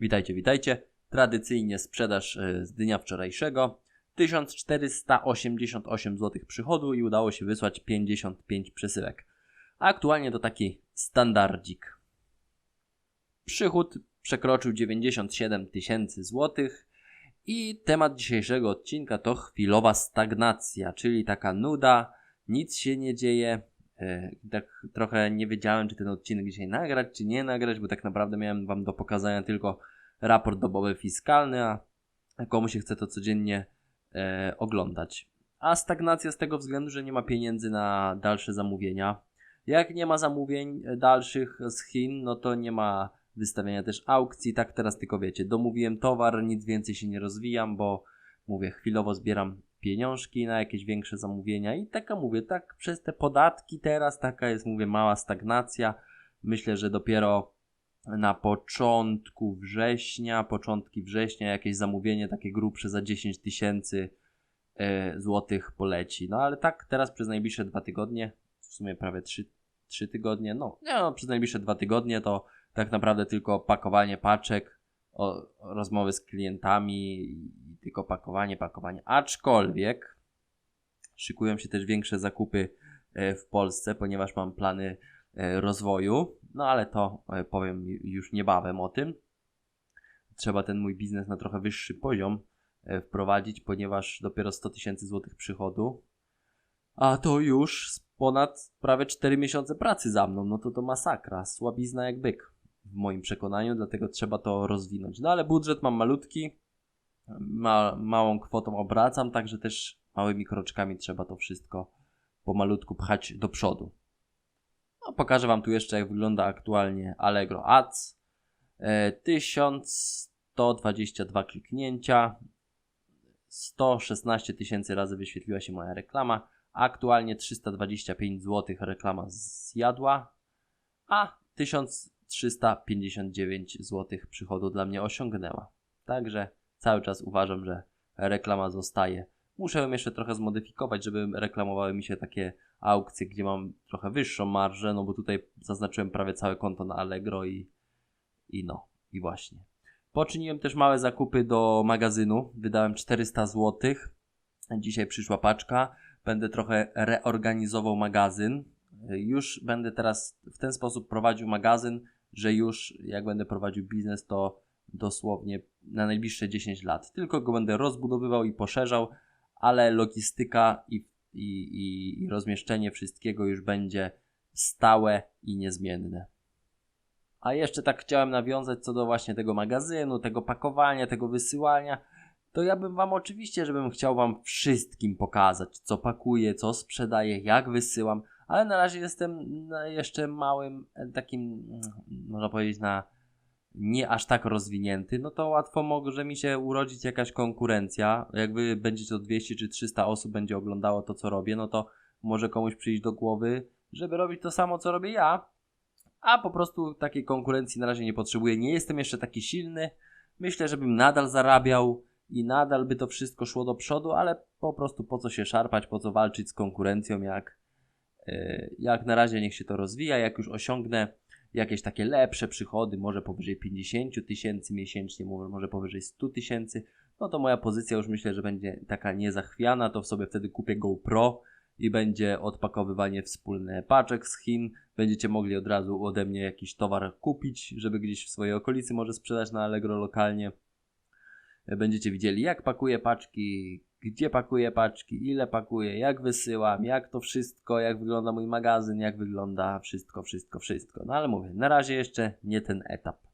Witajcie, witajcie. Tradycyjnie sprzedaż e, z dnia wczorajszego. 1488 zł przychodu i udało się wysłać 55 przesyłek. Aktualnie to taki standardzik. Przychód przekroczył 97 tysięcy złotych i temat dzisiejszego odcinka to chwilowa stagnacja, czyli taka nuda, nic się nie dzieje. E, Tak trochę nie wiedziałem, czy ten odcinek dzisiaj nagrać, czy nie nagrać, bo tak naprawdę miałem Wam do pokazania tylko raport dobowy fiskalny, a komu się chce to codziennie e, oglądać. A stagnacja z tego względu, że nie ma pieniędzy na dalsze zamówienia. Jak nie ma zamówień e, dalszych z Chin, no to nie ma wystawiania też aukcji. Tak teraz tylko wiecie, domówiłem towar, nic więcej się nie rozwijam, bo mówię, chwilowo zbieram pieniążki na jakieś większe zamówienia i taka mówię, tak przez te podatki teraz taka jest, mówię, mała stagnacja. Myślę, że dopiero na początku września, początki września jakieś zamówienie takie grubsze za 10 tysięcy e, złotych poleci. No ale tak teraz przez najbliższe dwa tygodnie, w sumie prawie trzy, trzy tygodnie, no, no przez najbliższe dwa tygodnie to tak naprawdę tylko pakowanie paczek, o, rozmowy z klientami tylko pakowanie, pakowanie. Aczkolwiek szykują się też większe zakupy e, w Polsce, ponieważ mam plany e, rozwoju, no ale to e, powiem już niebawem o tym. Trzeba ten mój biznes na trochę wyższy poziom wprowadzić, ponieważ dopiero 100 tysięcy złotych przychodu, a to już ponad prawie 4 miesiące pracy za mną, no to to masakra, słabizna jak byk w moim przekonaniu, dlatego trzeba to rozwinąć. No ale budżet mam malutki, ma, małą kwotą obracam, także też małymi kroczkami trzeba to wszystko pomalutku pchać do przodu. No, pokażę Wam tu jeszcze, jak wygląda aktualnie Allegro Ads. E, 1122 kliknięcia, 116 tysięcy razy wyświetliła się moja reklama. Aktualnie 325 zł reklama zjadła, a 1359 zł przychodu dla mnie osiągnęła. Także cały czas uważam, że reklama zostaje. Muszę ją jeszcze trochę zmodyfikować, żeby reklamowały mi się takie aukcje, gdzie mam trochę wyższą marżę, no bo tutaj zaznaczyłem prawie całe konto na Allegro i, i no, i właśnie. Poczyniłem też małe zakupy do magazynu, wydałem 400 zł. Dzisiaj przyszła paczka. Będę trochę reorganizował magazyn. Już będę teraz w ten sposób prowadził magazyn, że już jak będę prowadził biznes, to dosłownie na najbliższe 10 lat. Tylko go będę rozbudowywał i poszerzał, ale logistyka i, i, i, rozmieszczenie wszystkiego już będzie stałe i niezmienne. A jeszcze tak chciałem nawiązać co do właśnie tego magazynu, tego pakowania, tego wysyłania. To ja bym wam oczywiście, żebym chciał wam wszystkim pokazać, co pakuję, co sprzedaję, jak wysyłam, ale na razie jestem jeszcze małym, takim, mm, można powiedzieć, na nie aż tak rozwinięty, no to łatwo może mi się urodzić jakaś konkurencja. Jak wy będziecie to 200 czy 300 osób będzie oglądało to, co robię, no to może komuś przyjść do głowy, żeby robić to samo, co robię ja, a po prostu takiej konkurencji na razie nie potrzebuję. Nie jestem jeszcze taki silny. Myślę, żebym nadal zarabiał i nadal by to wszystko szło do przodu, ale po prostu po co się szarpać, po co walczyć z konkurencją, jak, yy, jak na razie niech się to rozwija, jak już osiągnę jakieś takie lepsze przychody, może powyżej 50 tysięcy miesięcznie, może, powyżej 100 tysięcy, no to moja pozycja już myślę, że będzie taka niezachwiana, to sobie wtedy kupię GoPro i będzie odpakowywanie wspólne paczek z Chin. Będziecie mogli od razu ode mnie jakiś towar kupić, żeby gdzieś w swojej okolicy może sprzedać na Allegro lokalnie. Będziecie widzieli, jak pakuję paczki, gdzie pakuję paczki, ile pakuję, jak wysyłam, jak to wszystko, jak wygląda mój magazyn, jak wygląda wszystko, wszystko, wszystko. No ale mówię, na razie jeszcze nie ten etap.